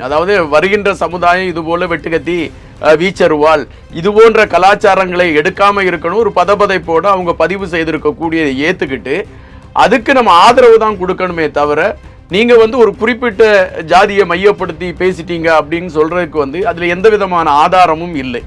அதாவது வருகின்ற சமுதாயம் இதுபோல வெட்டுக்கத்தி வீச்சருவால் இது போன்ற கலாச்சாரங்களை எடுக்காம இருக்கணும் ஒரு பதபதைப்போட அவங்க பதிவு செய்திருக்கக்கூடியதை ஏற்றுக்கிட்டு அதுக்கு நம்ம ஆதரவு தான் கொடுக்கணுமே தவிர நீங்கள் வந்து ஒரு குறிப்பிட்ட ஜாதியை மையப்படுத்தி பேசிட்டீங்க அப்படின்னு சொல்கிறதுக்கு வந்து அதில் எந்த விதமான ஆதாரமும் இல்லை.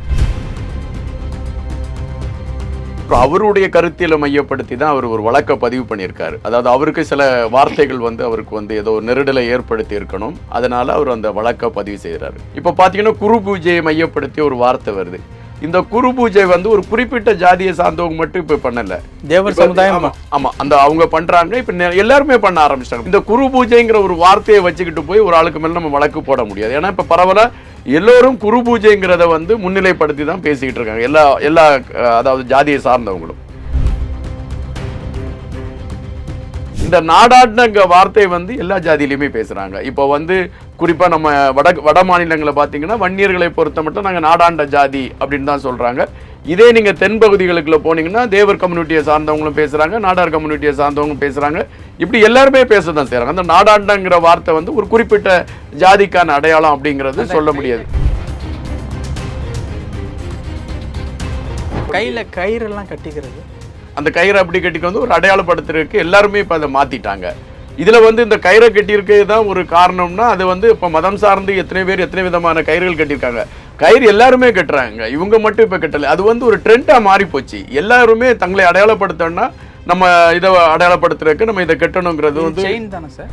அப்புறம் அவருடைய கருத்தியலை மையப்படுத்தி தான் அவர் ஒரு வழக்கை பதிவு பண்ணியிருக்காரு. அதாவது அவருக்கு சில வார்த்தைகள் வந்து அவருக்கு வந்து ஏதோ நெருடலை ஏற்படுத்தி இருக்கணும். அதனால அவர் அந்த வழக்கை பதிவு செய்கிறாரு. இப்போ பார்த்தீங்கன்னா குரு பூஜையை மையப்படுத்தி ஒரு வார்த்தை வருது. இந்த குரு பூஜை வந்து ஒரு குறிப்பிட்ட ஜாதியை சார்ந்தவங்க மட்டும் இப்போ பண்ணல. தேவர் சமுதாயம் ஆமா, அந்த அவங்க பண்றாங்க இப்ப எல்லாருமே பண்ண ஆரம்பிச்சிட்டாங்க. இந்த குரு பூஜைங்கிற ஒரு வார்த்தையை வச்சுக்கிட்டு போய் ஒரு ஆளுக்கு மேல நம்ம வழக்கு போட முடியாது. ஏன்னா இப்ப பரவலா எல்லோரும் குரு பூஜைங்கிறத வந்து முன்னிலைப்படுத்தி தான் பேசிக்கிட்டு இருக்காங்க. எல்லா எல்லா அதாவது ஜாதியை சார்ந்தவங்களும். இந்த நாடாடுங்க வார்த்தை வந்து எல்லா ஜாதியிலையுமே பேசுகிறாங்க இப்போ வந்து குறிப்பாக நம்ம வட வட மாநிலங்களை பார்த்தீங்கன்னா வன்னியர்களை பொறுத்த மட்டும் நாங்கள் நாடாண்ட ஜாதி அப்படின்னு தான் சொல்கிறாங்க இதே நீங்க தென் பகுதிகளுக்குள்ள போனீங்கன்னா தேவர் கம்யூனிட்டியை சார்ந்தவங்களும் பேசுறாங்க நாடார் கம்யூனிட்டியை சார்ந்தவங்களும் பேசுறாங்க. இப்படி எல்லாருமே பேச தான் செய்றாங்க. அந்த நாடாண்டங்கிற வார்த்தை வந்து ஒரு குறிப்பிட்ட ஜாதிக்கான அடையாளம் அப்படிங்கிறது சொல்ல முடியாது. கையில கயிறெல்லாம் கட்டிக்கிறது. அந்த கயிறை அப்படி கட்டிக்கு வந்து ஒரு அடையாளப்படுத்துறதுக்கு எல்லாருமே இப்போ அதை மாத்திட்டாங்க. இதுல வந்து இந்த கயிறை கட்டியிருக்கிறது தான் ஒரு காரணம்னா அது வந்து இப்போ மதம் சார்ந்து எத்தனை பேர் எத்தனை விதமான கயிறுகள் கட்டியிருக்காங்க. கயிறு எல்லாருமே கட்டுறாங்க. இவங்க மட்டும் இப்போ கட்டல. அது வந்து ஒரு ட்ரெண்டா மாறி போச்சு. எல்லாருமே தங்களை அடையாளப்படுத்தணும்னா நம்ம இதை அடையாளப்படுத்துறதுக்கு நம்ம இதை கட்டணுங்கிறது வந்து செயின் தானே சார்?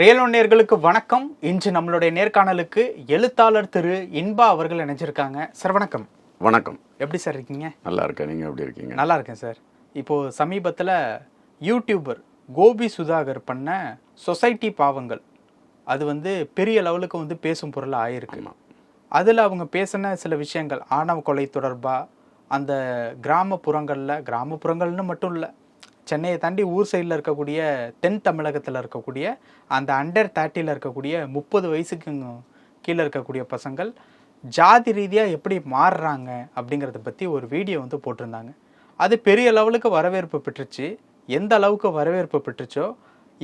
ரியல் நேர்களுக்கு வணக்கம். இன்று நம்மளுடைய நேர்காணலுக்கு எழுத்தாளர் திரு இன்பா அவர்கள் இணைஞ்சிருக்காங்க. சார் வணக்கம். வணக்கம். எப்படி சார் இருக்கீங்க? நல்லா இருக்கேன். நீங்க எப்படி இருக்கீங்க? நல்லா இருக்கேன் சார். இப்போ சமீபத்தில் யூடியூபர் கோபி சுதாகர் பண்ண சொசைட்டி பாவங்கள். அது வந்து பெரிய லெவலுக்கு வந்து பேசும் பொருளாக ஆயிருக்கு. அதில் அவங்க பேசின சில விஷயங்கள் ஆணவ கொலை தொடர்பாக அந்த கிராமப்புறங்களில் கிராமப்புறங்கள்னு மட்டும் இல்லை சென்னையை தாண்டி ஊர் சைடில் இருக்கக்கூடிய தென் தமிழகத்தில் இருக்கக்கூடிய அந்த அண்டர் தேர்ட்டியில் இருக்கக்கூடிய முப்பது வயசுக்கு கீழே இருக்கக்கூடிய பசங்கள் ஜாதி ரீதியாக எப்படி மாறுறாங்க அப்படிங்கிறத பற்றி ஒரு வீடியோ வந்து போட்டிருந்தாங்க. அது பெரிய லெவலுக்கு வரவேற்பு பெற்றுச்சு. எந்த அளவுக்கு வரவேற்பு பெற்றுச்சோ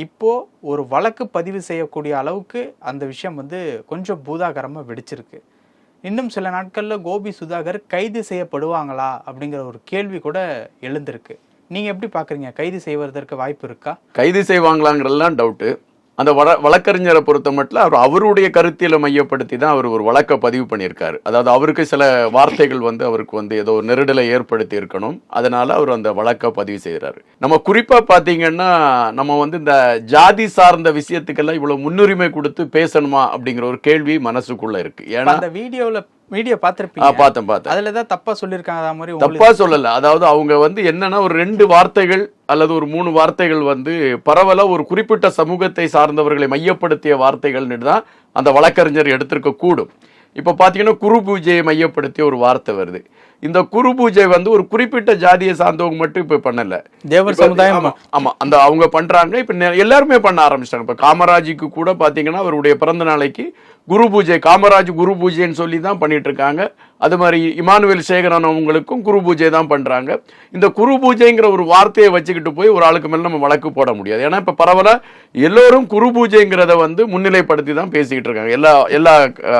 இப்போது ஒரு வழக்கு பதிவு செய்யக்கூடிய அளவுக்கு அந்த விஷயம் வந்து கொஞ்சம் பூதாகரமாக வெடிச்சிருக்கு. இன்னும் சில நாட்களில் கோபி சுதாகர் கைது செய்யப்படுவாங்களா அப்படிங்கிற ஒரு கேள்வி கூட எழுந்திருக்கு. நீங்கள் எப்படி பார்க்குறீங்க கைது செய்வதற்கு வாய்ப்பு இருக்கா? கைது செய்வாங்களாங்கிறதுலாம் டவுட்டு அந்த வழ வழக்கறிஞரை பொறுத்த மட்டும் அவர் அவருடைய கருத்தியலை மையப்படுத்தி தான் அவர் ஒரு வழக்கை பதிவு பண்ணியிருக்காரு. அதாவது அவருக்கு சில வார்த்தைகள் வந்து அவருக்கு வந்து ஏதோ நெருடலை ஏற்படுத்தி இருக்கணும். அதனால அவர் அந்த வழக்கை பதிவு செய்கிறாரு. நம்ம குறிப்பாக பார்த்தீங்கன்னா நம்ம வந்து இந்த ஜாதி சார்ந்த விஷயத்துக்கெல்லாம் இவ்வளோ முன்னுரிமை கொடுத்து பேசணுமா அப்படிங்கிற ஒரு கேள்வி மனசுக்குள்ளே இருக்கு. ஏன்னா அந்த வீடியோவில் வீடியோ ஆ, பார்த்துருப்பீங்க பார்த்தேன் பார்த்தேன். அதில் தான் தப்பாக சொல்லியிருக்காங்க அது மாதிரி உங்களுக்கு தப்பா சொல்லல. அதாவது அவங்க வந்து என்னன்னா ஒரு ரெண்டு வார்த்தைகள் அல்லது ஒரு மூணு வார்த்தைகள் வந்து பரவலா ஒரு குறிப்பிட்ட சமூகத்தை சார்ந்தவர்களை மையப்படுத்திய வார்த்தைகள்னு தான் அந்த வழக்கறிஞர் எடுத்திருக்க கூடும் இப்ப பாத்தீங்கன்னா குரு பூஜையை மையப்படுத்திய ஒரு வார்த்தை வருது. இந்த குரு பூஜை வந்து ஒரு குறிப்பிட்ட ஜாதியை சார்ந்தவங்க மட்டும் இப்ப பண்ணல. தேவர் சமுதாயம் ஆமா, ஆமா அந்த அவங்க பண்றாங்க இப்ப எல்லாருமே பண்ண ஆரம்பிச்சிட்டாங்க. இப்ப காமராஜுக்கு கூட பாத்தீங்கன்னா அவருடைய பிறந்த நாளைக்கு குரு பூஜை காமராஜ் குரு பூஜைன்னு சொல்லி தான் பண்ணிட்டு இருக்காங்க. அது மாதிரி இமானுவேல் சேகரன் அவங்களுக்கும் குரு பூஜை தான் பண்ணுறாங்க இந்த குரு பூஜைங்கிற ஒரு வார்த்தையை வச்சுக்கிட்டு போய் ஒரு ஆளுக்கு மேலே நம்ம வழக்கு போட முடியாது. ஏன்னா இப்போ பரவலாக எல்லோரும் குரு பூஜைங்கிறத வந்து முன்னிலைப்படுத்தி தான் பேசிக்கிட்டு இருக்காங்க. எல்லா எல்லா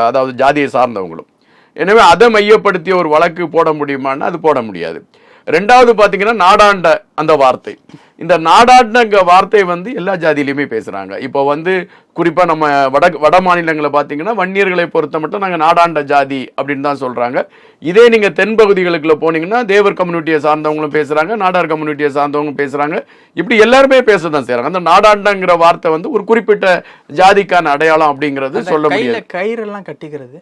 அதாவது ஜாதியை சார்ந்தவங்களும். எனவே அதை மையப்படுத்திய ஒரு வழக்கு போட முடியுமான்னு அது போட முடியாது. ரெண்டாவது பாத்தீங்கன்னா நாடாண்ட அந்த வார்த்தை. இந்த நாடாண்டங்க வார்த்தை வந்து எல்லா ஜாதியிலையுமே பேசுறாங்க. இப்போ வந்து குறிப்பா நம்ம வட வட மாநிலங்களை பார்த்தீங்கன்னா வன்னியர்களை பொறுத்த மட்டும் நாங்க நாடாண்ட ஜாதி அப்படின்னு தான் சொல்றாங்க. இதே நீங்க தென் பகுதிகளுக்குள்ள போனீங்கன்னா தேவர் கம்யூனிட்டியை சார்ந்தவங்களும் பேசுறாங்க நாடார் கம்யூனிட்டியை சார்ந்தவங்களும் பேசுறாங்க. இப்படி எல்லாருமே பேச தான் செய்றாங்க. அந்த நாடாண்டங்கிற வார்த்தை வந்து ஒரு குறிப்பிட்ட ஜாதிக்கான அடையாளம் அப்படிங்கிறது சொல்ல முடியாது. கயிறெல்லாம் கட்டிக்கிறது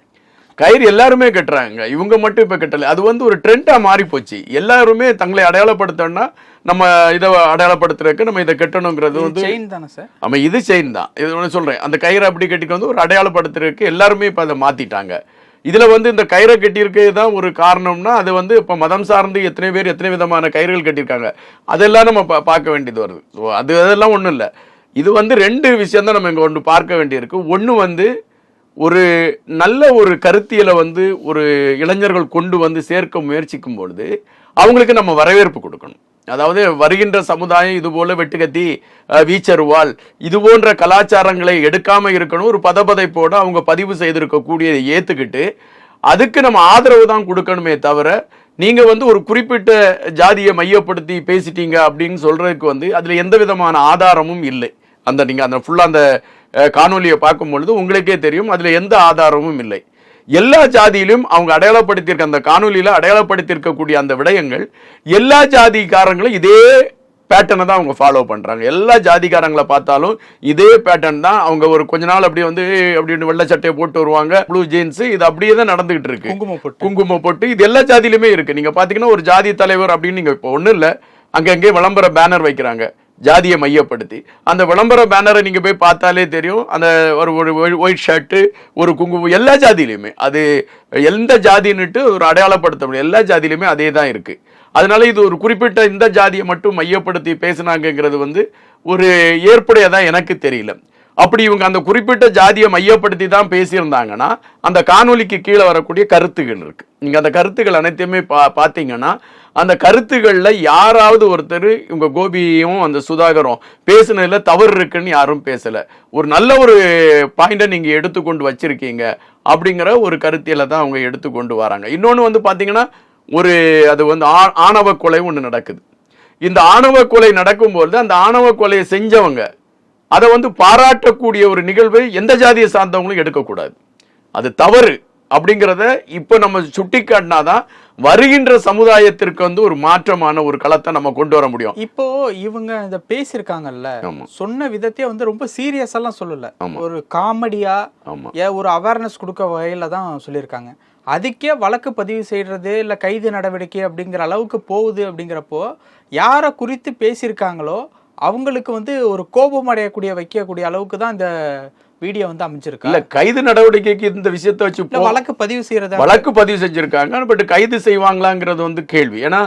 கயிறு எல்லாருமே கட்டுறாங்க. இவங்க மட்டும் இப்ப கட்டல. அது வந்து ஒரு ட்ரெண்டா மாறி போச்சு எல்லாருமே தங்களை அடையாளப்படுத்தணும்னா நம்ம இதை அடையாளப்படுத்துறதுக்கு நம்ம இதை கட்டணுங்கிறது வந்து செயின் தானே சார் ஆமா இது செயின் தான். இது ஒன்று சொல்றேன். அந்த கயிறை அப்படி கட்டிட்டு வந்து ஒரு அடையாளப்படுத்துறதுக்கு எல்லாருமே இப்ப அதை மாத்திட்டாங்க. இதுல வந்து இந்த கயிறை கட்டியிருக்கிறது தான் ஒரு காரணம்னா அது வந்து இப்ப மதம் சார்ந்து எத்தனை பேர் எத்தனை விதமான கயிறுகள் கட்டியிருக்காங்க. அதெல்லாம் நம்ம பா- பார்க்க வேண்டியது வருது. ஸோ அது அதெல்லாம் ஒண்ணும் இல்லை. இது வந்து ரெண்டு விஷயம் தான் நம்ம இங்க ஒன்று பார்க்க வேண்டியிருக்கு. ஒண்ணு வந்து ஒரு நல்ல ஒரு கருத்தியலை வந்து ஒரு இளைஞர்கள் கொண்டு வந்து சேர்க்க முயற்சிக்கும் பொழுது அவங்களுக்கு நம்ம வரவேற்பு கொடுக்கணும். அதாவது வருகின்ற சமுதாயம் இது போல வெட்டுக்கத்தி வீச்சருவால் இது போன்ற கலாச்சாரங்களை எடுக்காம இருக்கணும் ஒரு பதபதைப்போடு அவங்க பதிவு செய்திருக்கக்கூடியதை ஏற்றுக்கிட்டு அதுக்கு நம்ம ஆதரவு தான் கொடுக்கணுமே தவிர நீங்கள் வந்து ஒரு குறிப்பிட்ட ஜாதியை மையப்படுத்தி பேசிட்டீங்க அப்படின்னு சொல்கிறதுக்கு வந்து அதில் எந்த விதமான ஆதாரமும் இல்லை. அந்த நீங்கள் அந்த ஃபுல்லாக அந்த அஹ், காணொளியை பார்க்கும் பொழுது உங்களுக்கே தெரியும் அதுல எந்த ஆதாரமும் இல்லை. எல்லா ஜாதியிலும் அவங்க அடையாளப்படுத்தியிருக்க அந்த காணொலியில அடையாளப்படுத்தியிருக்கக்கூடிய அந்த விடயங்கள் எல்லா ஜாதிக்காரங்களும் இதே பேட்டர்னை தான் அவங்க ஃபாலோ பண்றாங்க. எல்லா ஜாதிக்காரங்களை பார்த்தாலும் இதே பேட்டர்ன் தான். அவங்க ஒரு கொஞ்ச நாள் அப்படியே வந்து அப்படின்னு வெள்ளை சட்டையை போட்டு வருவாங்க ப்ளூ ஜீன்ஸ் இது அப்படியே தான் நடந்துகிட்டு இருக்கு. குங்குமம் போட்டு. குங்குமம் போட்டு இது எல்லா ஜாதியிலுமே இருக்கு. நீங்க பாத்தீங்கன்னா ஒரு ஜாதி தலைவர் அப்படின்னு நீங்க இப்போ ஒண்ணும் இல்ல. அங்கங்கே விளம்பர பேனர் வைக்கிறாங்க. ஜாதியை மையப்படுத்தி. அந்த விளம்பர பேனரை நீங்கள் போய் பார்த்தாலே தெரியும். அந்த ஒரு ஒரு ஒயிட் ஷர்ட்டு ஒரு குங்குமம் எல்லா ஜாதியிலையுமே அது எந்த ஜாதின்னுட்டு ஒரு அடையாளப்படுத்த முடியும் எல்லா ஜாதியிலையுமே அதே தான் இருக்குது அதனால இது ஒரு குறிப்பிட்ட இந்த ஜாதியை மட்டும் மையப்படுத்தி பேசினாங்கங்கிறது வந்து ஒரு ஏற்புடையதா எனக்கு தெரியல. அப்படி இவங்க அந்த குறிப்பிட்ட ஜாதியை மையப்படுத்தி தான் பேசியிருந்தாங்கன்னா அந்த காணொலிக்கு கீழே வரக்கூடிய கருத்துகள் இருக்கு. நீங்க அந்த கருத்துக்கள் அனைத்தையுமே பா பார்த்தீங்கன்னா அந்த கருத்துக்களில் யாராவது ஒருத்தர் இவங்க கோபியும் அந்த சுதாகரும் பேசுனதில் தவறு இருக்குன்னு யாரும் பேசலை. ஒரு நல்ல ஒரு பாயிண்டை நீங்கள் எடுத்துக்கொண்டு வச்சிருக்கீங்க அப்படிங்கிற ஒரு கருத்தியலை தான் அவங்க எடுத்துக்கொண்டு வராங்க. இன்னொன்று வந்து பார்த்தீங்கன்னா ஒரு அது வந்து ஆ- ஆணவ கொலை ஒன்று நடக்குது. இந்த ஆணவ கொலை நடக்கும்போது அந்த ஆணவ கொலையை செஞ்சவங்க அதை வந்து பாராட்டக்கூடிய ஒரு நிகழ்வை எந்த ஜாதியை சார்ந்தவங்களும் எடுக்கக்கூடாது. அது தவறு அப்படிங்கிறத இப்போ நம்ம சுட்டிக்காட்டினாதான் வருகின்ற சமுதாயத்திற்கு வந்து ஒரு மாற்றமான ஒரு களத்தை நம்ம கொண்டு வர முடியும். இப்போ இவங்க இத பேசியிருக்காங்கல்ல. சொன்ன விதத்தையே வந்து ரொம்ப சீரியஸ் எல்லாம் சொல்லல. ஒரு காமெடியா ஒரு அவேர்னஸ் கொடுக்க வகையில தான் சொல்லியிருக்காங்க. அதுக்கே வழக்கு பதிவு செய்யறது இல்ல கைது நடவடிக்கை அப்படிங்கிற அளவுக்கு போகுது அப்படிங்கிறப்போ யாரை குறித்து பேசியிருக்காங்களோ அவங்களுக்கு வந்து ஒரு கோபம் அடையக்கூடிய வைக்கக்கூடிய அளவுக்கு தான் இந்த வீடியோ வந்து அமைஞ்சிருக்கு. இல்ல கைது நடவடிக்கைக்கு இந்த விஷயத்தை வச்சு வழக்கு பதிவு செய்யறதா? வழக்கு பதிவு செஞ்சிருக்காங்க. பட் கைது செய்வாங்களாங்கிறது வந்து கேள்வி. ஏன்னா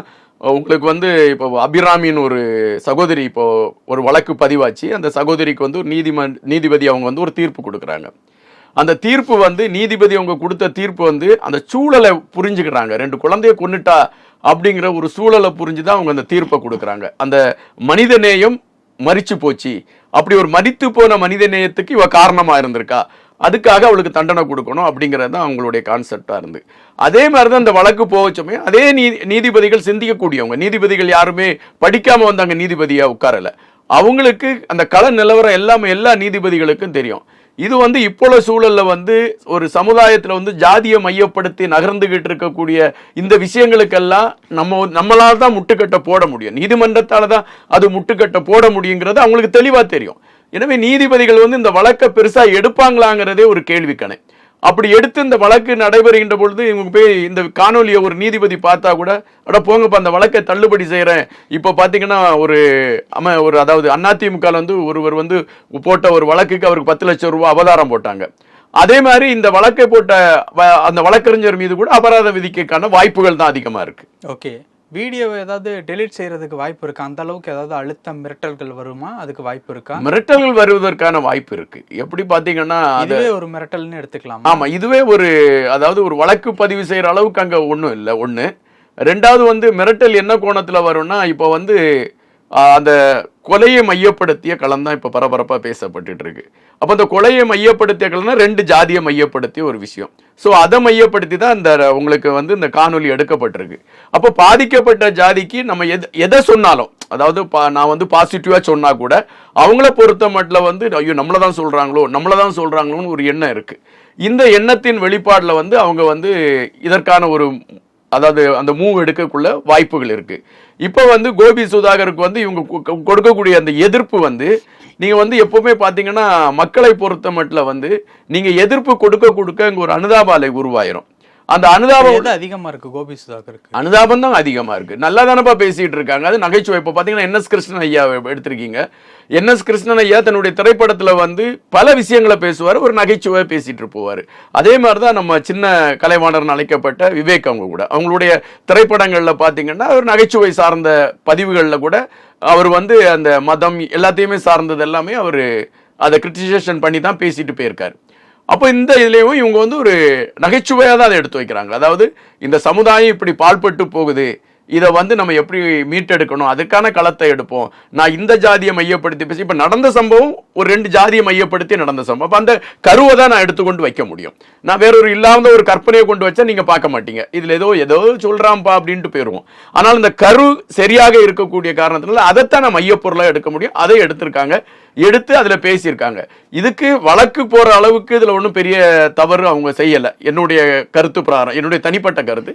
உங்களுக்கு வந்து இப்போ அபிராமின்னு ஒரு சகோதரி இப்போ ஒரு வழக்கு பதிவாச்சு. அந்த சகோதரிக்கு வந்து ஒரு நீதிமன் நீதிபதி அவங்க வந்து ஒரு தீர்ப்பு கொடுக்குறாங்க. அந்த தீர்ப்பு வந்து நீதிபதி அவங்க கொடுத்த தீர்ப்பு வந்து அந்த சூழலை புரிஞ்சுக்கிறாங்க. ரெண்டு குழந்தைய கொன்னுட்டா அப்படிங்கிற ஒரு சூழலை புரிஞ்சு தான் அவங்க அந்த தீர்ப்பை கொடுக்குறாங்க. அந்த மனித நேயம் மரிச்சு போச்சு. அப்படி ஒரு மறித்து போன மனித நேயத்துக்கு இவ காரணமாக இருந்திருக்கா? அதுக்காக அவளுக்கு தண்டனை கொடுக்கணும் அப்படிங்கிறது தான் அவங்களுடைய கான்செப்டாக இருந்து. அதே மாதிரி தான் இந்த வழக்கு போகச்சுமே அதே நீதி நீதிபதிகள் சிந்திக்கக்கூடியவங்க. நீதிபதிகள் யாருமே படிக்காமல் வந்தாங்க நீதிபதியாக உட்காரல. அவங்களுக்கு அந்த கள நிலவரம் எல்லாமே எல்லா நீதிபதிகளுக்கும் தெரியும். இது வந்து இப்போல சூழல்ல வந்து ஒரு சமுதாயத்துல வந்து ஜாதியை மையப்படுத்தி நகர்ந்துகிட்டு இருக்கக்கூடிய இந்த விஷயங்களுக்கெல்லாம் நம்ம நம்மளால தான் முட்டுக்கட்டை போட முடியும். நீதிமன்றத்தால தான் அது முட்டுக்கட்டை போட முடியுங்கிறது அவங்களுக்கு தெளிவா தெரியும். எனவே நீதிபதிகள் வந்து இந்த வழக்கை பெருசா எடுப்பாங்களாங்கிறதே ஒரு கேள்விக்கணை. அப்படி எடுத்து இந்த வழக்கு நடைபெறுகின்ற பொழுது இவங்க போய் இந்த காணொலியை ஒரு நீதிபதி பார்த்தா கூட அட போங்கப்பா அந்த வழக்கை தள்ளுபடி செய்கிறேன் இப்போ பார்த்தீங்கன்னா ஒரு அம ஒரு அதாவது அதிமுக வந்து ஒருவர் வந்து போட்ட ஒரு வழக்குக்கு அவருக்கு பத்து லட்சம் ரூபாய் அபதாரம் போட்டாங்க. அதே மாதிரி இந்த வழக்கை போட்ட வ- அந்த வழக்கறிஞர் மீது கூட அபராதம் விதிக்கக்கான வாய்ப்புகள் தான் அதிகமாக இருக்கு. ஓகே. வீடியோ ஏதாவது டெலீட் செய்யறதுக்கு வாய்ப்பு இருக்கா? அந்த அளவுக்கு ஏதாவது அழுத்தம் மிரட்டல்கள் வருமா? அதுக்கு வாய்ப்பு இருக்கா? மிரட்டல்கள் வருவதற்கான வாய்ப்பு இருக்கு. எப்படி பார்த்தீங்கன்னா அது இதுவே ஒரு மிரட்டல்னு எடுத்துக்கலாம். ஆமா இதுவே ஒரு அதாவது ஒரு வழக்கு பதிவு செய்யற அளவுக்கு அங்க ஒண்ணும் இல்லை. ஒண்ணு. ரெண்டாவது வந்து மிரட்டல் என்ன கோணத்துல வரும்னா இப்போ வந்து அந்த கொலையை மையப்படுத்திய களம் தான் இப்போ பரபரப்பாக பேசப்பட்டுட்டு இருக்கு அப்போ அந்த கொலையை மையப்படுத்திய களம்னா ரெண்டு ஜாதியை மையப்படுத்திய ஒரு விஷயம். ஸோ அதை மையப்படுத்தி தான் இந்த உங்களுக்கு வந்து இந்த காணொலி எடுக்கப்பட்டிருக்கு. அப்போ பாதிக்கப்பட்ட ஜாதிக்கு நம்ம எது எதை சொன்னாலும் அதாவது பா- நான் வந்து பாசிட்டிவாக சொன்னால் கூட அவங்கள பொறுத்த மட்டும் வந்து ஐயோ நம்மளை தான் சொல்கிறாங்களோ நம்மளை தான் சொல்கிறாங்களோன்னு ஒரு எண்ணம் இருக்குது இந்த எண்ணத்தின் வெளிப்பாடில் வந்து அவங்க வந்து இதற்கான ஒரு அதாவது அந்த மூவ் எடுக்கக்குள்ள வாய்ப்புகள் இருக்கு. இப்போ வந்து கோபி சுதாகருக்கு வந்து இவங்க கொ- கொடுக்கக்கூடிய அந்த எதிர்ப்பு வந்து நீங்க வந்து எப்பவுமே பாத்தீங்கன்னா மக்களை பொறுத்த மட்டும் வந்து நீங்க எதிர்ப்பு கொடுக்க கொடுக்க இங்க ஒரு அனுதாபாலை உருவாயிரும். அந்த அனுதாபம் அதிகமா இருக்கு கோபி சுதாகருக்கு? அனுதாபம் தான் அதிகமா இருக்கு. நல்லா தானப்பா பேசிட்டு இருக்காங்க. அது நகைச்சுவை. இப்போ பாத்தீங்கன்னா என்எஸ் கிருஷ்ணன் ஐயா எடுத்திருக்கீங்க. என்எஸ் கிருஷ்ணன் ஐயா தன்னுடைய திரைப்படத்துல வந்து பல விஷயங்களை பேசுவார் ஒரு நகைச்சுவை பேசிட்டு போவார் அதே மாதிரி தான் நம்ம சின்ன கலைவாணர்னு அழைக்கப்பட்ட விவேக் அவங்க கூட. அவங்களுடைய திரைப்படங்கள்ல பாத்தீங்கன்னா ஒரு நகைச்சுவை சார்ந்த பதிவுகள்ல கூட அவர் வந்து அந்த மதம் எல்லாத்தையுமே சார்ந்தது எல்லாமே அவர் அதை கிரிட்டிசேஷன் பண்ணி தான் பேசிட்டு போயிருக்காரு. அப்போ இந்த இதுலேயும் இவங்க வந்து ஒரு நகைச்சுவையாக தான் அதை எடுத்து வைக்கிறாங்க. அதாவது இந்த சமுதாயம் இப்படி பால்பட்டு போகுது. இதை வந்து நம்ம எப்படி மீட்டெடுக்கணும்? அதுக்கான களத்தை எடுப்போம். நான் இந்த ஜாதியை மையப்படுத்தி பேசி இப்போ நடந்த சம்பவம் ஒரு ரெண்டு ஜாதியை மையப்படுத்தி நடந்த சம்பவம். அப்போ அந்த கருவை தான் நான் எடுத்துக்கொண்டு வைக்க முடியும். நான் வேறொரு இல்லாத ஒரு கற்பனையை கொண்டு வச்சா நீங்கள் பார்க்க மாட்டீங்க. இதில் ஏதோ ஏதோ சொல்கிறாம்ப்பா அப்படின்ட்டு போயிடுவோம் ஆனால் இந்த கரு சரியாக இருக்கக்கூடிய காரணத்தினால அதைத்தான் நான் மையப்பொருளாக எடுக்க முடியும். அதை எடுத்திருக்காங்க. எடுத்து அதில் பேசியிருக்காங்க. இதுக்கு வழக்கு போகிற அளவுக்கு இதில் ஒன்றும் பெரிய தவறு அவங்க செய்யலை. என்னுடைய கருத்து பிரகாரம் என்னுடைய தனிப்பட்ட கருத்து.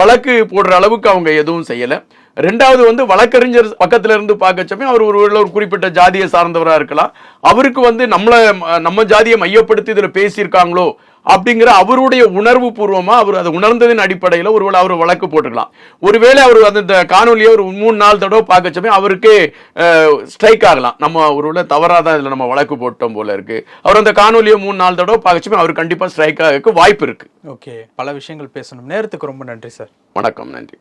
வழக்கு போடுற அளவுக்கு அவங்க எதுவும் செய்யலை. ரெண்டாவது வந்து வழக்கறிஞர் பக்கத்துல இருந்து பார்க்க சமயம் அவர் ஒரு ஒரு குறிப்பிட்ட ஜாதியை சார்ந்தவராக இருக்கலாம். அவருக்கு வந்து நம்மளை நம்ம ஜாதியை மையப்படுத்தி இதில் பேசியிருக்காங்களோ அப்படிங்கிற அவருடைய உணர்வு பூர்வமா அவர் அதை உணர்ந்ததின் அடிப்படையில் ஒருவேளை அவர் வழக்கு போட்டுக்கலாம். ஒருவேளை அவர் அந்த காணொலியை ஒரு மூணு நாள் தடவை பார்க்க சமயம் அவருக்கு ஸ்ட்ரைக் ஆகலாம். நம்ம ஒருவேளை தவறாக தான் இதில் நம்ம வழக்கு போட்டோம் போல இருக்கு. அவர் அந்த காணொலியை மூணு நாள் தடவை பார்க்க சமயம் அவர் கண்டிப்பாக ஸ்ட்ரைக் ஆக வாய்ப்பு இருக்கு. ஓகே. பல விஷயங்கள் பேசணும். நேரத்துக்கு ரொம்ப நன்றி சார். வணக்கம். நன்றி.